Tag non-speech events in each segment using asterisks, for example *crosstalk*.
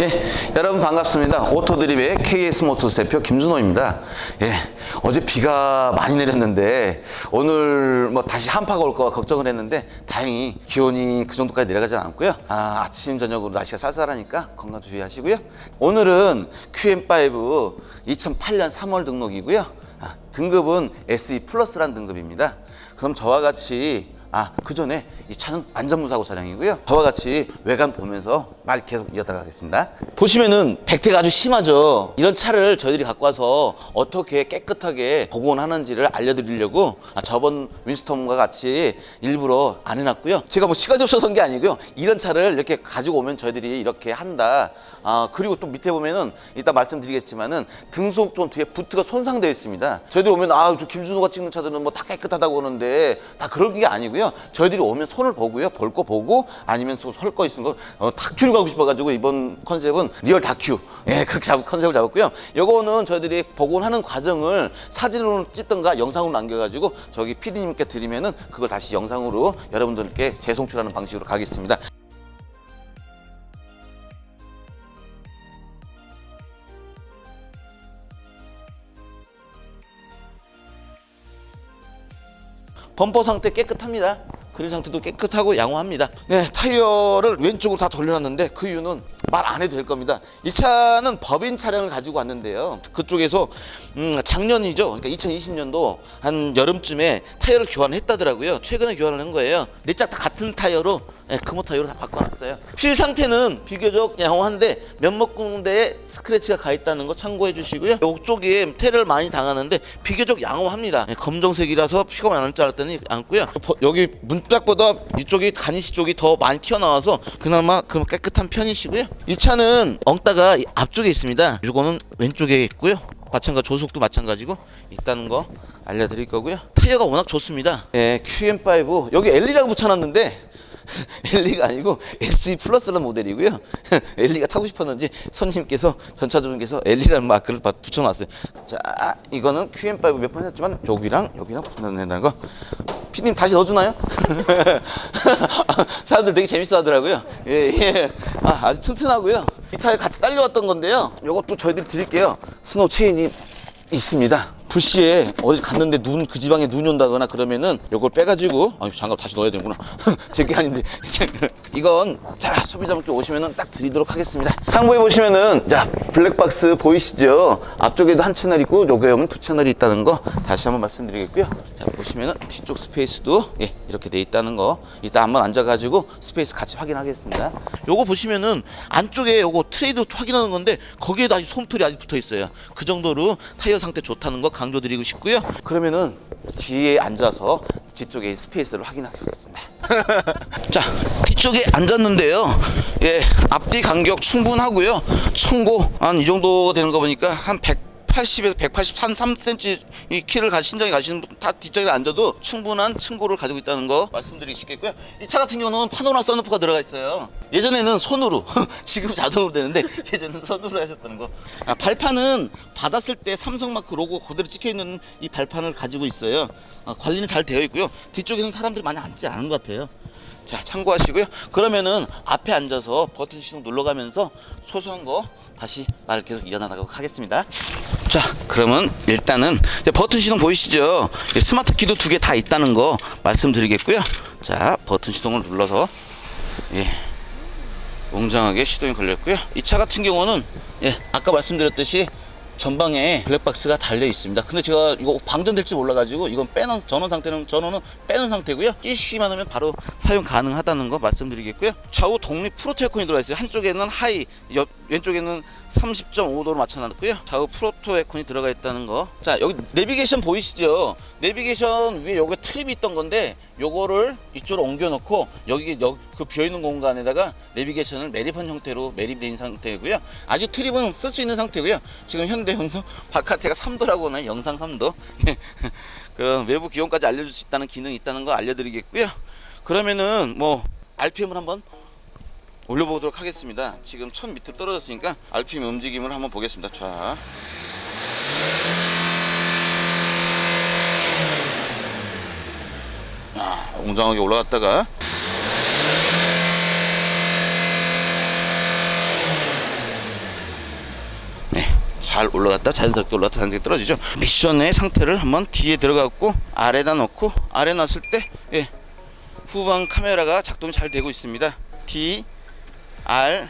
예, 여러분 반갑습니다. 오토드립의 KS 모터스 대표 김준호입니다. 예, 어제 비가 많이 내렸는데 오늘 뭐 다시 한파가 올까 걱정을 했는데 다행히 기온이 그 정도까지 내려가지 않았고요. 아, 아침 저녁으로 날씨가 쌀쌀하니까 건강 주의하시고요. 오늘은 QM5 2008년 3월 등록이고요. 아, 등급은 SE 플러스란 등급입니다. 그럼 저와 같이 아, 그 전에 이 차는 안전무사고 차량이고요. 저와 같이 외관 보면서 말 계속 이어나가겠습니다. 보시면은 백태가 아주 심하죠. 이런 차를 저희들이 갖고 와서 어떻게 깨끗하게 복원하는지를 알려드리려고 아, 저번 윈스톰과 같이 일부러 안 해놨고요. 제가 뭐 시간이 없어서 그런 게 아니고요. 이런 차를 이렇게 가지고 오면 저희들이 이렇게 한다. 아, 그리고 또 밑에 보면은 이따 말씀드리겠지만은 등속 좀 뒤에 부트가 손상되어 있습니다. 저희들이 오면 아, 저 김준호가 찍는 차들은 뭐 다 깨끗하다고 하는데 다 그런 게 아니고요. 저희들이 오면 손을 보고요. 볼 거 보고 아니면 설 거 있는 거 어, 다큐를 가고 싶어가지고 이번 컨셉은 리얼 다큐. 예, 그렇게 잡, 컨셉을 잡았고요. 요거는 저희들이 복원하는 과정을 사진으로 찍던가 영상으로 남겨가지고 저기 PD님께 드리면은 그걸 다시 영상으로 여러분들께 재송출하는 방식으로 가겠습니다. 범퍼 상태 깨끗합니다. 그릴 상태도 깨끗하고 양호합니다. 네, 타이어를 왼쪽으로 다 돌려놨는데 그 이유는 말 안 해도 될 겁니다. 이 차는 법인 차량을 가지고 왔는데요. 그쪽에서 음, 작년이죠. 그러니까 2020년도 한 여름쯤에 타이어를 교환했다더라고요. 최근에 교환을 한 거예요. 네짝다 같은 타이어로 네, 금호 타이어로 다 바꿔놨어요. 휠 상태는 비교적 양호한데 몇몇 군데에 스크래치가 가 있다는 거 참고해 주시고요. 이쪽에 테러를 많이 당하는데 비교적 양호합니다. 네, 검정색이라서 피가 많을 줄 알았더니 않고요. 버- 여기 문짝보다 이쪽이 가니시 쪽이 더 많이 튀어나와서 그나마 그 깨끗한 편이시고요. 이 차는 엉따가 이 앞쪽에 있습니다. 이거는 왼쪽에 있고요. 마찬가지 조속도 마찬가지고 있다는 거 알려드릴 거고요. 타이어가 워낙 좋습니다. 예, QM5 여기 L이라고 붙여놨는데 *laughs* 엘리가 아니고 SE 플러스라는 모델이고요. *laughs* 엘리가 타고 싶었는지 손님께서 전차주분께서 엘리라는 마크를 바- 붙여놨어요. 자, 이거는 QM5 몇 번 했지만 여기랑 여기랑 붙여낸다는 거. 피디님 다시 넣어주나요? *laughs* 사람들 되게 재밌어 하더라고요. 예, 예. 아, 아주 튼튼하고요. 이 차에 같이 딸려왔던 건데요. 이것도 저희들이 드릴게요. 스노우 체인이 있습니다. 불시에 어디 갔는데 눈 그 지방에 눈이 온다거나 그러면은 요걸 빼가지고 아 장갑 다시 넣어야 되는구나. *laughs* 제게 아닌데. *laughs* 이건 자 소비자분께 오시면은 딱 드리도록 하겠습니다. 상부에 보시면은 자 블랙박스 보이시죠? 앞쪽에도 한 채널 있고 요게 오면 두 채널이 있다는 거 다시 한번 말씀드리겠고요. 자 보시면은 뒤쪽 스페이스도 예 이렇게 돼 있다는 거 이따 한번 앉아가지고 스페이스 같이 확인하겠습니다. 요거 보시면은 안쪽에 요거 트레이드 확인하는 건데 거기에도 아직 솜털이 아직 붙어 있어요. 그 정도로 타이어 상태 좋다는 거 강조드리고 싶고요. 그러면은 뒤에 앉아서 뒤쪽에 스페이스를 확인하겠습니다. *laughs* 자 뒤쪽에 앉았는데요. 예 앞뒤 간격 충분하고요. 청고 한 이 정도 되는 거 보니까 한 100, 180에서 183, 3cm 이 키를 가 신장이 가시는 분 다 뒷자리에 앉아도 충분한 층고를 가지고 있다는 거 말씀드리기 쉽겠고요. 이 차 같은 경우는 파노라 선루프가 들어가 있어요. 예전에는 손으로, *laughs* 지금 자동으로 되는데 예전에는 손으로 하셨다는 거. 아, 발판은 받았을 때 삼성 마크 로고 그대로 찍혀 있는 이 발판을 가지고 있어요. 아, 관리는 잘 되어 있고요. 뒤쪽에서는 사람들이 많이 앉지 않은 것 같아요. 자 참고하시고요. 그러면은 앞에 앉아서 버튼 시동 눌러가면서 소소한 거 다시 말 계속 이어나가도록 하겠습니다. 자 그러면 일단은 버튼 시동 보이시죠? 이 스마트 키도 두 개 다 있다는 거 말씀드리겠고요. 자 버튼 시동을 눌러서 예 웅장하게 시동이 걸렸고요. 이 차 같은 경우는 예 아까 말씀드렸듯이 전방에 블랙박스가 달려 있습니다. 근데 제가 이거 방전될지 몰라가지고 이건 빼놓은 전원 상태는 전원은 빼놓은 상태고요. 끼시기만 하면 바로 사용 가능하다는 거 말씀드리겠고요. 좌우 독립 프로토 에어컨이 들어가 있어요. 한쪽에는 하이, 옆, 왼쪽에는 30.5도로 맞춰놨고요. 좌우 프로토 에어컨이 들어가 있다는 거. 자 여기 내비게이션 보이시죠? 내비게이션 위에 여기 트립이 있던 건데 요거를 이쪽으로 옮겨 놓고 여기 여기 그 비어있는 공간에다가 내비게이션을 매립한 형태로 매립된 상태고요. 아직 트립은 쓸 수 있는 상태고요. 지금 현대 형도 바깥에가 3도라고 하나요? 영상 3도. *laughs* 그 외부 기온까지 알려줄 수 있다는 기능이 있다는 거 알려드리겠고요. 그러면은 뭐 RPM을 한번 올려보도록 하겠습니다. 지금 1000 밑으로 떨어졌으니까 RPM 움직임을 한번 보겠습니다. 자. 아, 웅장하게 올라갔다가 네, 잘 올라갔다 자연스럽게 올라갔다 자연스럽게 떨어지죠 미션의 상태를 한번 뒤에 들어갔고 아래다 놓고 아래 놨을 때 예, 후방 카메라가 작동이 잘 되고 있습니다 D R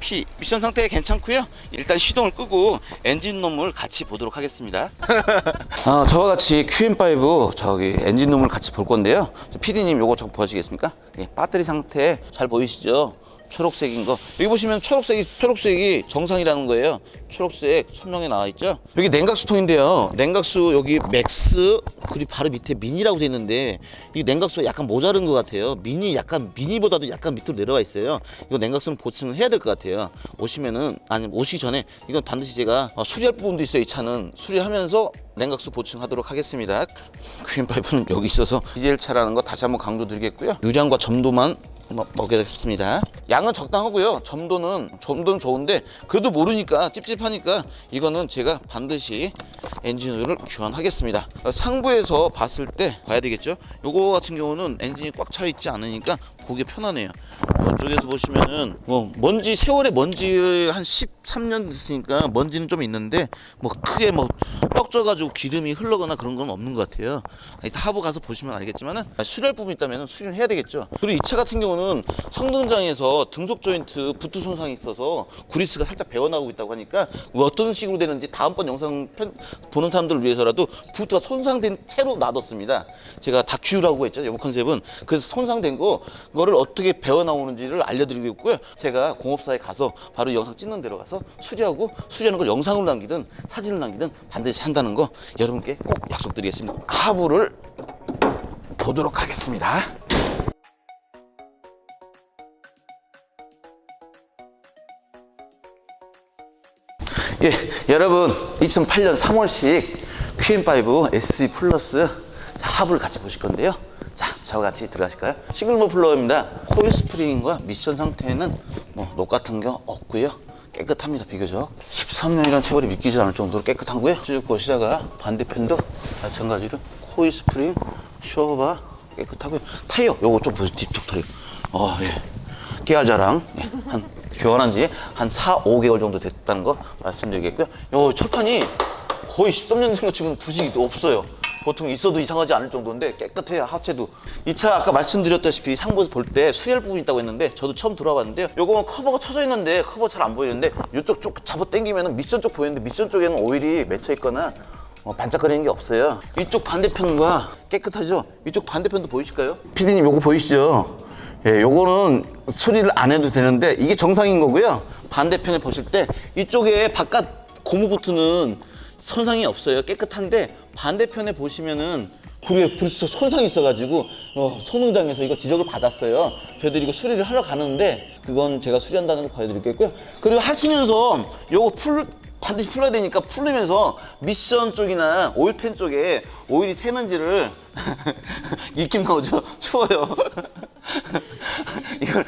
P 미션 상태 괜찮고요 일단 시동을 끄고 엔진 놈을 같이 보도록 하겠습니다 *laughs* 아, 저와 같이 QM5 저기 엔진 룸을 같이 볼 건데요. PD님 요거 저 보시겠습니까? 예, 배터리 상태 잘 보이시죠? 초록색인 거 여기 보시면 초록색이 초록색이 정상이라는 거예요. 초록색 선명히 나와 있죠. 여기 냉각수통인데요. 냉각수 여기 맥스 그리고 바로 밑에 미니라고 돼 있는데 이 냉각수가 약간 모자른 것 같아요. 미니 약간 미니보다도 약간 밑으로 내려와 있어요. 이거 냉각수는 보충을 해야 될 것 같아요. 오시면은 아니 오시기 전에 이건 반드시 제가 어, 수리할 부분도 있어요. 이 차는 수리하면서 냉각수 보충하도록 하겠습니다. QM5는 여기 있어서 디젤 차라는 거 다시 한번 강조드리겠고요. 유량과 점도만 먹- 먹겠습니다. 양은 적당하고요. 점도는 점도는 좋은데 그래도 모르니까 찝찝하니까 이거는 제가 반드시 엔진오일을 교환하겠습니다. 어, 상부에서 봤을 때 봐야 되겠죠. 요거 같은 경우는 엔진이 꽉 차 있지 않으니까 보기 편하네요. 이쪽에서 보시면은 뭐 먼지 세월의 먼지 한 13년 됐으니까 먼지는 좀 있는데 뭐 크게 뭐 떡져가지고 기름이 흘러거나 그런 건 없는 것 같아요. 하부 가서 보시면 알겠지만은 수리할 부분 이 있다면 수리를 해야 되겠죠. 그리고 이 차 같은 경우는 성능장에서 등속 조인트 부트 손상이 있어서 구리스가 살짝 배어나오고 있다고 하니까 뭐 어떤 식으로 되는지 다음번 영상 편, 보는 사람들을 위해서라도 부트가 손상된 채로 놔뒀습니다. 제가 다큐라고 했죠. 이번 컨셉은 그래서 손상된 거 그거를 어떻게 배어 나오는지를 알려드리고 있고요. 제가 공업사에 가서 바로 이 영상 찍는 데로 가서 수리하고 수리하는 걸 영상으로 남기든 사진을 남기든 반드시 한다는 거 여러분께 꼭 약속드리겠습니다. 하부를 보도록 하겠습니다. 예, 여러분 2008년 3월식 QM5 SE 플러스 자, 하부를 같이 보실 건데요. 자, 저와 같이 들어가실까요? 싱글모 플러입니다. 코일 스프링과 미션 상태에는 뭐 녹 같은 게 없고요. 깨끗합니다, 비교적. 13년이라는 세월이 믿기지 않을 정도로 깨끗하고요. 쭉 보시다가 반대편도 마찬가지로 코일 스프링, 쇼바 깨끗하고요. 타이어, 요거 좀 보세요, 뒤쪽 타이어. 어, 예. 깨알 자랑 예, 한 교환한 지 한 4, 5개월 정도 됐다는 거 말씀드리겠고요. 요 철판이 거의 13년 된것 치고는 부식이 없어요. 보통 있어도 이상하지 않을 정도인데 깨끗해요 하체도 이 차 아까 말씀드렸다시피 상부에서 볼 때 수혈 부분이 있다고 했는데 저도 처음 들어봤는데요 요거는 커버가 쳐져 있는데 커버 잘 안 보이는데 이쪽 쪽 잡아 당기면 미션 쪽 보이는데 미션 쪽에는 오일이 맺혀 있거나 어, 반짝거리는 게 없어요 이쪽 반대편과 깨끗하죠 이쪽 반대편도 보이실까요? 피디님 요거 보이시죠? 예, 요거는 수리를 안 해도 되는데 이게 정상인 거고요. 반대편에 보실 때 이쪽에 바깥 고무 부트는 손상이 없어요. 깨끗한데 반대편에 보시면은 그게 벌써 손상이 있어가지고 어, 소농장에서 이거 지적을 받았어요. 저희들이 이거 수리를 하러 가는데 그건 제가 수리한다는 거 보여드리겠고요. 그리고 하시면서 요거 풀 반드시 풀어야 되니까 풀리면서 미션 쪽이나 오일팬 쪽에 오일이 새는지를 *laughs* 입김 나오죠? 추워요. *laughs* 이걸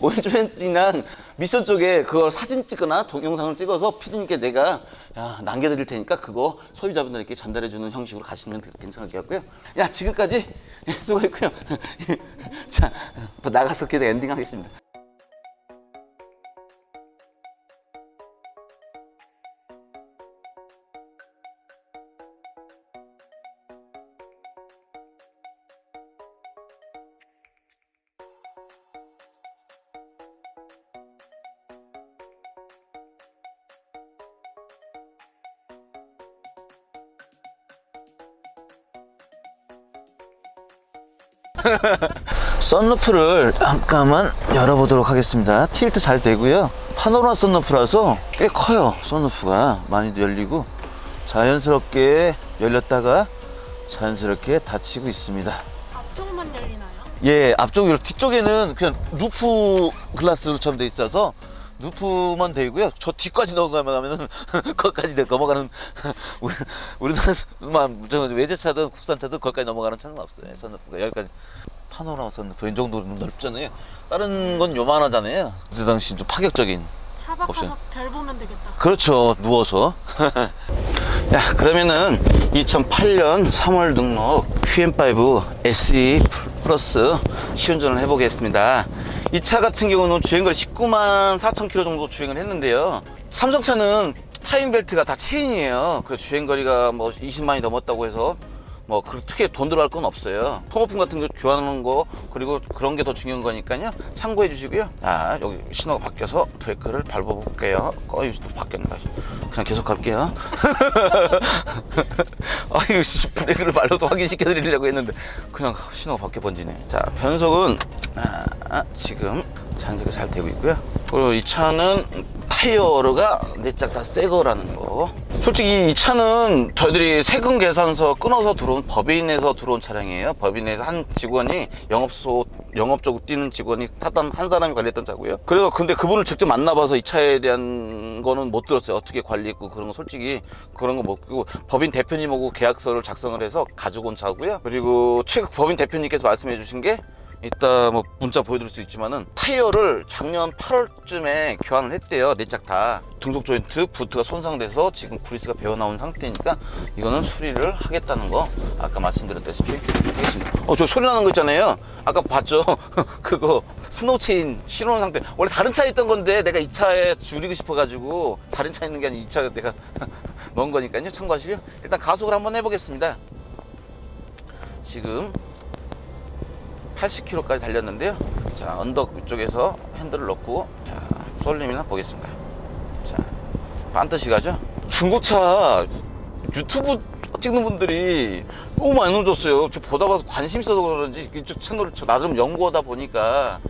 오일팬이나 미션 쪽에 그걸 사진 찍거나 동영상을 찍어서 피디님께 내가 야, 남겨드릴 테니까 그거 소유자분들께 전달해주는 형식으로 가시면 괜찮을 것 같고요. 야 지금까지 *laughs* 수고했고요. *laughs* 자 나가서 계속 엔딩 하겠습니다. *laughs* 썬루프를 잠깐만 열어보도록 하겠습니다. 틸트 잘 되고요. 파노라마 썬루프라서 꽤 커요. 썬루프가 많이도 열리고 자연스럽게 열렸다가 자연스럽게 닫히고 있습니다. 앞쪽만 열리나요? 예, 앞쪽 뒤쪽에는 그냥 루프 글라스처럼 돼 있어서 루프만 되고요. 저 뒤까지 넘어가면은 *laughs* 거기까지 넘어가는 *laughs* 우리 우리나라만 저 외제차든 국산차든 거기까지 넘어가는 차는 없어요. 선루프가 여기까지 파노라마 선루프 이 정도는 넓잖아요. 다른 건 요만하잖아요. 그때 당시 좀 파격적인 차 바꿔서. 별 보면 되겠다. 그렇죠. 누워서. *laughs* 야, 그러면은 2008년 3월 등록 QM5 SE 플러스 시운전을 해보겠습니다. 이 차 같은 경우는 주행거리 19만 4천 킬로 정도 주행을 했는데요. 삼성차는 타임벨트가 다 체인이에요. 그래서 주행거리가 뭐 20만이 넘었다고 해서 뭐 그렇게 돈 들어갈 건 없어요. 통호품 같은 거 교환하는 거 그리고 그런 게 더 중요한 거니까요. 참고해 주시고요. 자 여기 신호가 바뀌어서 브레이크를 밟아볼게요. 어 이거 또 바뀌었네. 그냥 계속 갈게요. *laughs* 아 이거 씨, 브레이크를 밟아서 확인시켜 드리려고 했는데 그냥 신호가 바뀌어 번지네. 자 변속은 아, 지금 자연스럽게 잘 되고 있고요. 그리고 이 차는 타이어가 내짝 다 새 거라는 거. 솔직히 이 차는 저희들이 세금 계산서 끊어서 들어온 법인에서 들어온 차량이에요. 법인에서 한 직원이 영업소 영업적으로 뛰는 직원이 탔던 한 사람이 관리했던 차고요. 그래서 근데 그분을 직접 만나봐서 이 차에 대한 거는 못 들었어요. 어떻게 관리했고 그런 거 솔직히 그런 거못 그리고 법인 대표님하고 계약서를 작성을 해서 가지고 온 차고요. 그리고 최근 법인 대표님께서 말씀해 주신 게 이따 뭐 문자 보여드릴 수 있지만은 타이어를 작년 8월쯤에 교환을 했대요. 네짝 다. 등속 조인트 부트가 손상돼서 지금 그리스가 배어 나온 상태니까 이거는 수리를 하겠다는 거 아까 말씀드렸다시피 하겠습니다. 어 저 소리 나는 거 있잖아요. 아까 봤죠? *laughs* 그거 스노우 체인 실어놓은 상태. 원래 다른 차에 있던 건데 내가 이 차에 줄이고 싶어 가지고 다른 차에 있는 게 아니라 이 차에 내가 *laughs* 넣은 거니까요. 참고하시고요. 일단 가속을 한번 해보겠습니다. 지금 80km까지 달렸는데요. 자, 언덕 위쪽에서 핸들을 넣고 자, 쏠림이나 보겠습니다. 자, 반드시 가죠. 중고차 유튜브 찍는 분들이 너무 많이 넣어줬어요. 저 보다 봐서 관심 있어서 그런지 이쪽 채널을 저 나름 연구하다 보니까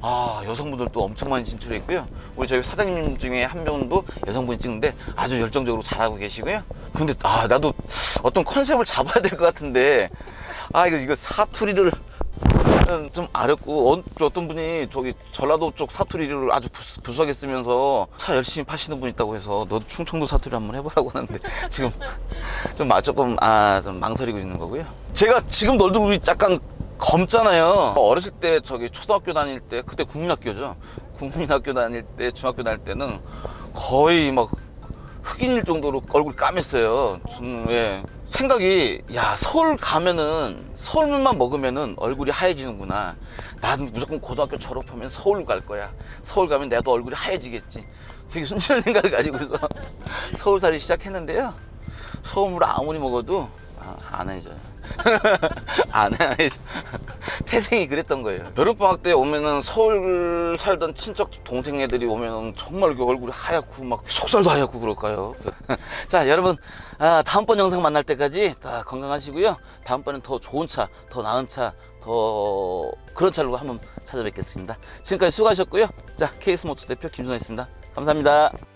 아 여성분들도 엄청 많이 진출해 있고요. 우리 저희 사장님 중에 한 명도 여성분이 찍는데 아주 열정적으로 잘하고 계시고요. 근데 아 나도 어떤 컨셉을 잡아야 될 것 같은데 아 이거 이거 사투리를 좀 어렵고 어, 어떤 분이 저기 전라도 쪽 사투리를 아주 구- 구수하게 쓰면서 차 열심히 파시는 분 있다고 해서 너도 충청도 사투리 한번 해보라고 하는데 *laughs* 지금 좀 아, 조금 아 좀 망설이고 있는 거고요. 제가 지금 얼굴이 약간 검잖아요. 어렸을 때 저기 초등학교 다닐 때 그때 국민학교죠. 국민학교 다닐 때 중학교 다닐 때는 거의 막 흑인일 정도로 얼굴이 까맸어요. 저는 예. 생각이 야 서울 가면은 서울만 먹으면은 얼굴이 하얘지는구나. 나는 무조건 고등학교 졸업하면 서울 갈 거야. 서울 가면 나도 얼굴이 하얘지겠지. 되게 순진한 *laughs* 생각을 가지고서 서울살이 시작했는데요. 서울물 아무리 먹어도 아, 안 해져요. *laughs* 안 해져. *laughs* 태생이 그랬던 거예요. 여름방학 때 오면은 서울 살던 친척 동생 애들이 오면은 정말 그 얼굴이 하얗고 막 속살도 하얗고 그럴까요? *laughs* 자, 여러분, 아, 다음번 영상 만날 때까지 다 건강하시고요. 다음번엔 더 좋은 차, 더 나은 차, 더 그런 차로 한번 찾아뵙겠습니다. 지금까지 수고하셨고요. 자, 케이스 모터 대표 김준호였습니다. 감사합니다.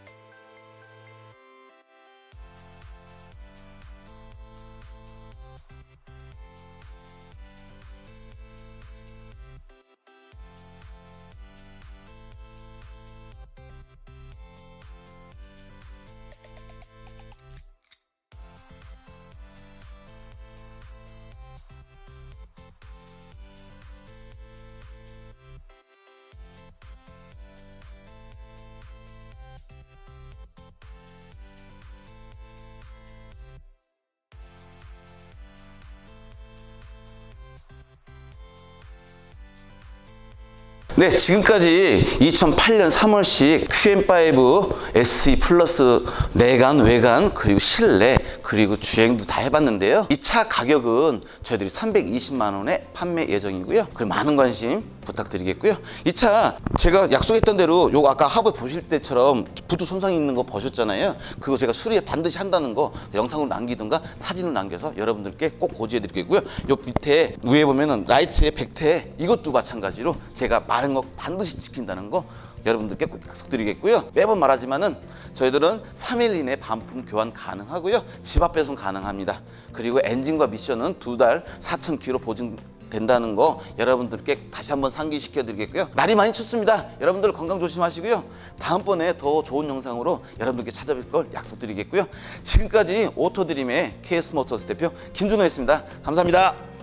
네, 지금까지 2008년 3월식 QM5 SE 플러스 내관, 외관, 그리고 실내, 그리고 주행도 다 해봤는데요. 이 차 가격은 저희들이 320만 원에 판매 예정이고요. 그리고 많은 관심 부탁드리겠고요. 이 차 제가 약속했던 대로 요거 아까 하부 보실 때처럼 부두 손상 있는 거 보셨잖아요. 그거 제가 수리에 반드시 한다는 거 영상으로 남기든가 사진을 남겨서 여러분들께 꼭 고지해 드리겠고요. 요 밑에 위에 보면은 라이트의 백태 이것도 마찬가지로 제가 말한 거 반드시 지킨다는 거 여러분들께 꼭 약속드리겠고요. 매번 말하지만은 저희들은 3일 이내 반품 교환 가능하고요. 집 앞 배송 가능합니다. 그리고 엔진과 미션은 두 달 4,000km 보증 된다는 거 여러분들께 다시 한번 상기시켜 드리겠고요. 날이 많이 춥습니다. 여러분들 건강 조심하시고요. 다음번에 더 좋은 영상으로 여러분들께 찾아뵐 걸 약속드리겠고요. 지금까지 오토드림의 KS 모터스 대표 김준호였습니다. 감사합니다.